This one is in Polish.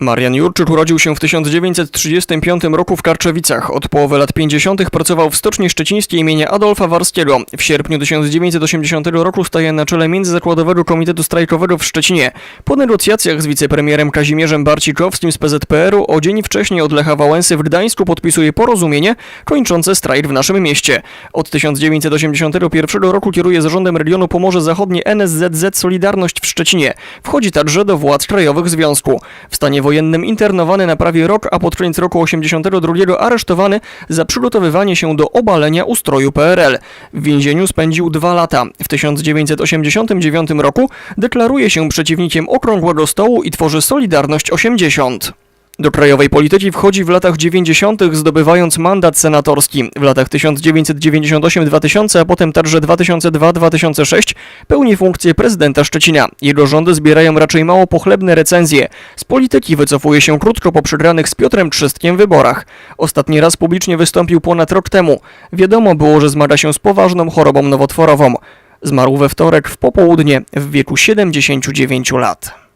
Marian Jurczyk urodził się w 1935 roku w Karczewicach. Od połowy lat 50. pracował w Stoczni Szczecińskiej imienia Adolfa Warskiego. W sierpniu 1980 roku staje na czele Międzyzakładowego Komitetu Strajkowego w Szczecinie. Po negocjacjach z wicepremierem Kazimierzem Barcikowskim z PZPR-u o dzień wcześniej od Lecha Wałęsy w Gdańsku podpisuje porozumienie kończące strajk w naszym mieście. Od 1981 roku kieruje zarządem regionu Pomorze Zachodnie NSZZ Solidarność w Szczecinie. Wchodzi także do władz krajowych związku. W stanie wojennym internowany na prawie rok, a pod koniec roku 82 aresztowany za przygotowywanie się do obalenia ustroju PRL. W więzieniu spędził dwa lata. W 1989 roku deklaruje się przeciwnikiem Okrągłego Stołu i tworzy Solidarność 80. Do krajowej polityki wchodzi w latach 90., zdobywając mandat senatorski. W latach 1998-2000, a potem także 2002-2006 pełni funkcję prezydenta Szczecina. Jego rządy zbierają raczej mało pochlebne recenzje. Z polityki wycofuje się krótko po przegranych z Piotrem Trzystkiem wyborach. Ostatni raz publicznie wystąpił ponad rok temu. Wiadomo było, że zmaga się z poważną chorobą nowotworową. Zmarł we wtorek w popołudnie w wieku 79 lat.